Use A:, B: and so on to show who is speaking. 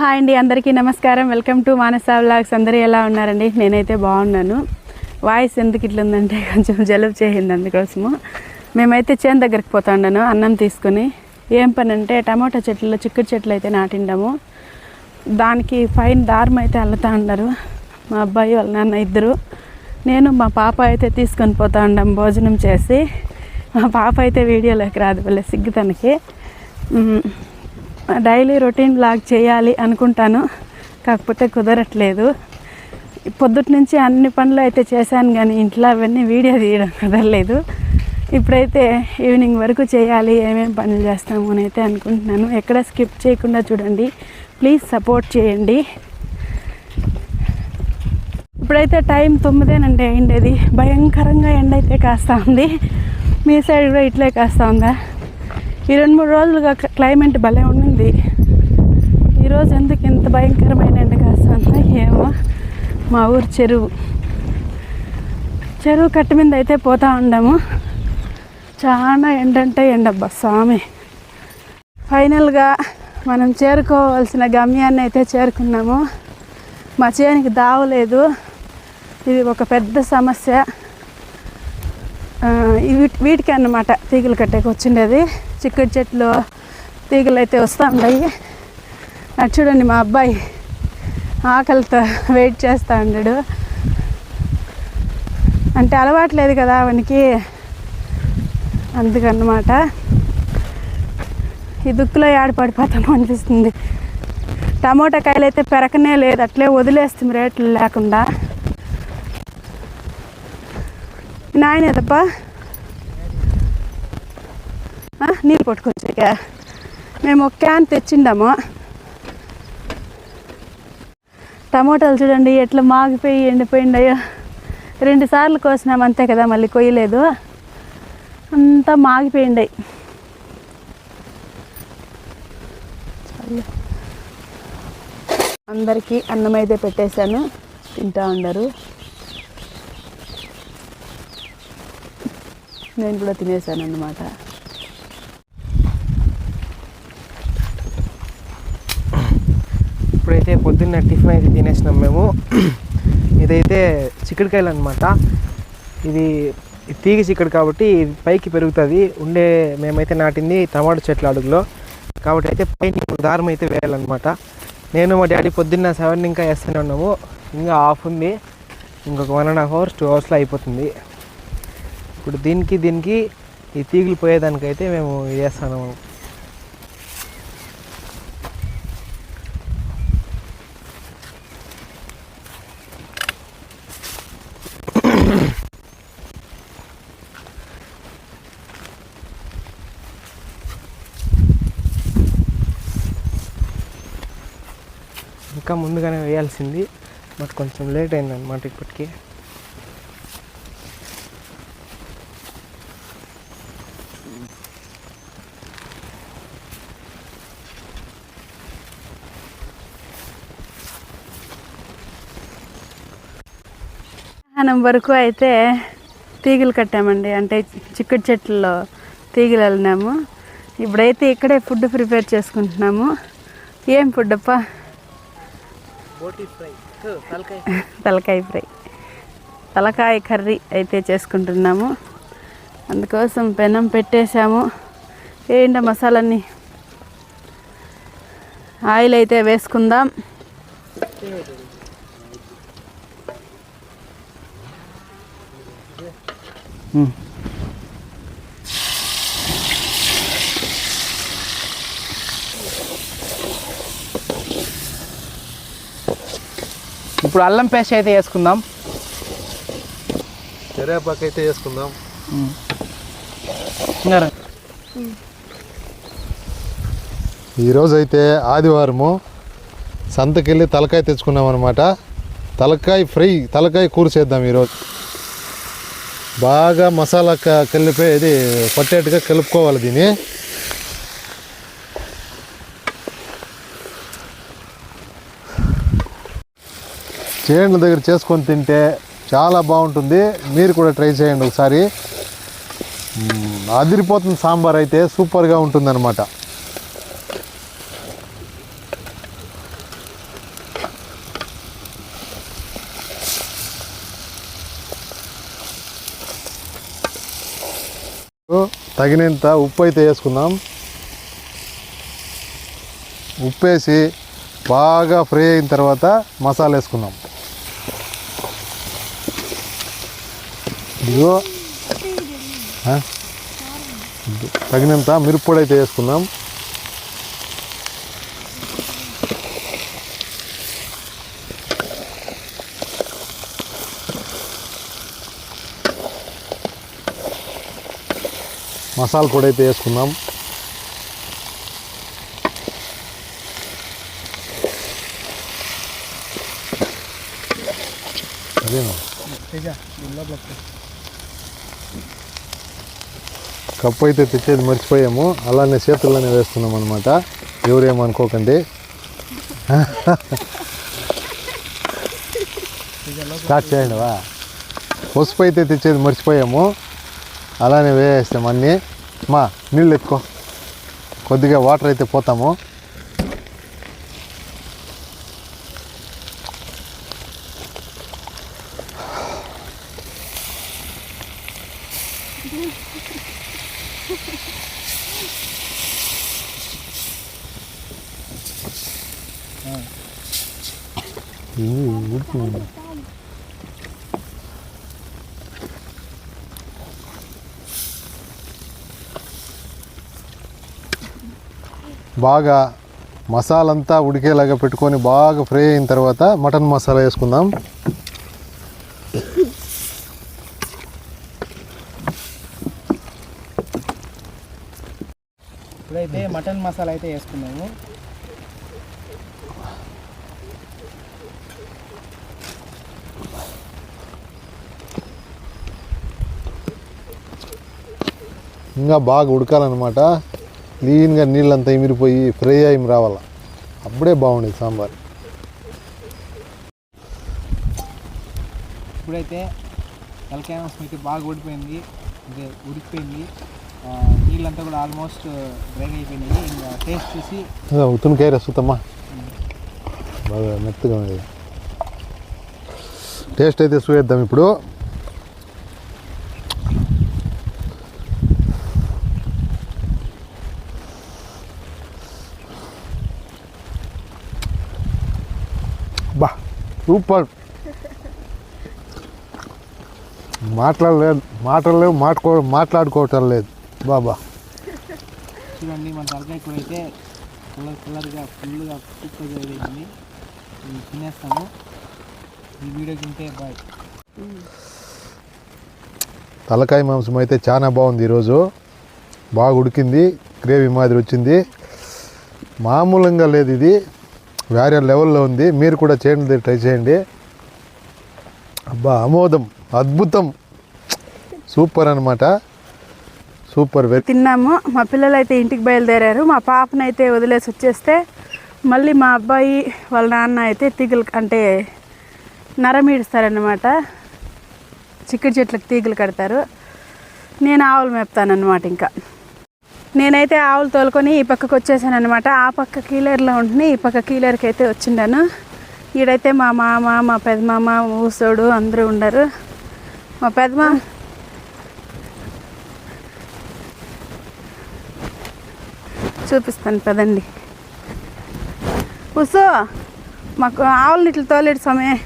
A: Hi అండి అందరికీ నమస్కారం. వెల్కమ్ టు మానస వ్లాగ్స్ అందరూ ఎలా ఉన్నారండి? నేనైతే బాగున్నాను. వాయిస్ ఎందుకు ఇట్లా ఉందంటే కొంచెం జలుబు చేసింది అందుకోసము. మేమైతే చేను దగ్గరికి పోతా ఉన్నాను అన్నం తీసుకుని. ఏం పని అంటే టమాటా చెట్లు చిక్కుడు చెట్లు అయితే నాటిండాము. దానికి పైన దారం అయితే అల్లుతా ఉన్నారు. మా అబ్బాయి వాళ్ళ నాన్న ఇద్దరు. నేను మా పాప అయితే తీసుకొని పోతా ఉండాం భోజనం చేసి. మా పాప అయితే వీడియోలోకి రాదు వాళ్ళ సిగ్గు తనకి డైలీ రొటీన్ బ్లాగ్ చేయాలి అనుకుంటాను. కాకపోతే కుదరట్లేదు. పొద్దుటి నుంచి అన్ని పనులు అయితే చేశాను కానీ ఇంట్లో అవన్నీ వీడియో తీయడం కుదరలేదు. ఇప్పుడైతే ఈవినింగ్ వరకు చేయాలి ఏమేమి పనులు చేస్తాము అని అయితే అనుకుంటున్నాను. ఎక్కడ స్కిప్ చేయకుండా చూడండి. ప్లీజ్ సపోర్ట్ చేయండి. ఇప్పుడైతే టైం తొమ్మిదేనండి ఎండేది భయంకరంగా ఎండ అయితే కాస్తా ఉంది. మీ సైడ్ కూడా ఇట్లే కాస్తా ఉందా? ఈ రెండు మూడు రోజులుగా క్లైమేట్ భలే ఉంది ఉంది. ఈరోజు ఎందుకు ఇంత భయంకరమైన ఎండ కాస్తుందో ఏమో మా ఊరు చెరువు. చెరువు కట్ట మీద అయితే పోతా ఉండాము. చాలా ఎండంటే ఎండబ్బా స్వామి ఫైనల్గా మనం చేరుకోవాల్సిన గమ్యాన్ని అయితే చేరుకున్నాము. మా చేనికి దావలేదు ఇది ఒక పెద్ద సమస్య. వీటికి అన్నమాట తీగలు కట్టేకి వచ్చిండేది. చిక్కుడు చెట్లు తీగలు అయితే వస్తూ ఉన్నాయి అది చూడండి మా అబ్బాయి ఆకలితో వెయిట్ చేస్తూ ఉండడు. అంటే అలవాట్లేదు కదా వానికి అందుకన్నమాట. ఈ దుక్కులో ఏడపడిపోతాము అనిపిస్తుంది. టమోటా కాయలు అయితే పెరకనే లేదు. అట్లే వదిలేస్తుంది రేట్లు లేకుండా. నాయన తప్ప నీళ్ళు పట్టుకొచ్చాక మేము ఒక క్యాన్ తెచ్చిండాము. టమోటాలు చూడండి ఎట్లా మాగిపోయి ఎండిపోయిండయో. రెండు సార్లు కోసినాం అంతే కదా మళ్ళీ కొయ్యలేదు. అంతా మాగిపోయిండాయి అందరికీ అన్నం అయితే పెట్టేశాను. తింటా ఉండరు. నేను కూడా తినేసాను అన్నమాట
B: అయితే పొద్దున్న టిఫిన్ అయితే తినేసినాం మేము. ఇదైతే చిక్కుడుకాయలు అనమాట ఇది తీగి తీగ చిక్కుడు కాబట్టి పైకి పెరుగుతుంది. ఉండే మేమైతే నాటింది టమాటో చెట్ల అడుగులో. కాబట్టి అయితే పైన దారం అయితే వేయాలన్నమాట. నేను మా డాడీ పొద్దున్న సెవెన్ ఇంకా వేస్తూనే ఉన్నాము. ఇంకా ఆఫ్ ఉంది. ఇంకొక one and half hours two అవర్స్లో అయిపోతుంది. ఇప్పుడు దీనికి దీనికి ఈ తీగలు పోయేదానికైతే మేము వేస్తాము ఇంకా ముందుగానే వేయాల్సింది. బట్ కొంచెం లేట్ అయిందన్నమాట ఇప్పటికి.
A: మనం వరకు అయితే తీగలు కట్టామండి. అంటే చిక్కుడు చెట్లలో తీగలు వెళ్ళినాము ఇప్పుడైతే ఇక్కడే ఫుడ్ ప్రిపేర్ చేసుకుంటున్నాము. ఏం ఫుడ్ అప్ప?
B: తలకాయ
A: తలకాయ ఫ్రై. తలకాయ కర్రీ అయితే చేసుకుంటున్నాము. అందుకోసం పెనం పెట్టేశాము. ఏంట మసాలన్నీ ఆయిల్ అయితే వేసుకుందాం.
B: ఇప్పుడు అల్లం పేస్ట్ అయితే వేసుకుందాం.
C: కరివేపాకు అయితే వేసుకుందాం. ఈరోజు అయితే ఆదివారము. సంతకెళ్ళి తలకాయ తెచ్చుకున్నాం అనమాట తలకాయ ఫ్రై తలకాయ కూర చేద్దాం ఈరోజు బాగా మసాలా క- కలిపి ఇది పట్టేట్టుగా కలుపుకోవాలి దీన్ని. చేనుల దగ్గర చేసుకొని తింటే చాలా బాగుంటుంది. మీరు కూడా ట్రై చేయండి ఒకసారి. అదిరిపోతుంది సాంబార్ అయితే సూపర్గా ఉంటుందన్నమాట. తగినంత ఉప్పు అయితే వేసుకుందాం. ఉప్పు వేసి బాగా ఫ్రై అయిన తర్వాత మసాలా వేసుకుందాం. ఇదిగో. తగినంత మిరప్పొడి అయితే వేసుకుందాం. మసాలా పొడి అయితే వేసుకుందాం. అదేనా? కప్పు అయితే తెచ్చేది మర్చిపోయాము. అలానే చేతుల్లోనే వేస్తున్నాం అనమాట ఎవరేమనుకోకండి స్టార్ట్ చేయండి వా. పసుపు అయితే తెచ్చేది మర్చిపోయాము. అలానే వేసేస్తాం అన్నీ. మా నీళ్ళు ఎత్తుకో. కొద్దిగా వాటర్ అయితే పోతాము. బాగా మసాలంతా ఉడికేలాగా పెట్టుకొని బాగా ఫ్రై అయిన తర్వాత మటన్ మసాలా వేసుకుందాం.
B: ఇప్పుడైతే మటన్ మసాలా అయితే వేసుకున్నాము.
C: ఇంకా బాగా ఉడకాలన్నమాట. క్లీన్గా నీళ్ళంతా ఇమిరిపోయి ఫ్రై అయి రావాల. అప్పుడే బాగుండేది సాంబార్.
B: ఇప్పుడైతే తలకాయ మీకు బాగా ఉడిపోయింది అంటే ఉడికిపోయింది. నీళ్ళంతా కూడా ఆల్మోస్ట్ డ్రై అయిపోయినాయి. ఇంకా టేస్ట్ చూసి
C: ఉతునికాయ రసుతమ్మా బాగా మెత్తగా ఉంది. టేస్ట్ అయితే చూద్దాం ఇప్పుడు. బా సూపర్. మాట్లాడలేదు మాట్లాడలేవు మాట్లాడుకో మాట్లాడుకోవటం లేదు. బాబా.
B: చూడండి మన తలకాయ కూర అయితే కలర్ కలర్గా ఫుల్గా కుక్ జరిగింది ఇది తినేస్తాము. ఈ వీడియో తింటే బాయ్.
C: తలకాయ మాంసం అయితే చాలా బాగుంది ఈరోజు. బాగా ఉడికింది గ్రేవీ మాదిరి వచ్చింది. మామూలంగా లేదు ఇది. వేరే లెవెల్లో ఉంది. మీరు కూడా చేయండి ట్రై చేయండి. అబ్బా అమోదం అద్భుతం. సూపర్ అనమాట సూపర్
A: తిన్నాము. మా పిల్లలు అయితే ఇంటికి బయలుదేరారు. మా పాపనైతే వదిలేసి వచ్చేస్తే మళ్ళీ మా అబ్బాయి వాళ్ళ నాన్న అయితే తీగలు అంటే నరమీడుస్తారనమాట చిక్కుడు చెట్లకు తీగలు కడతారు. నేను ఆవులు మేపుతానన్నమాట ఇంకా. నేనైతే ఆవులు తోలుకొని ఈ పక్కకు వచ్చేసాను అనమాట ఆ పక్క కీలర్లో ఉంటుంది ఈ పక్క కీలర్కి అయితే వచ్చిండాను. ఈడైతే మా మామ మా పెదమామ ఊసోడు అందరూ ఉండరు. మా పెదమామ చూపిస్తాను పదండి. కూసో మాకు ఆవులు ఇట్లా తోలేడు సమయం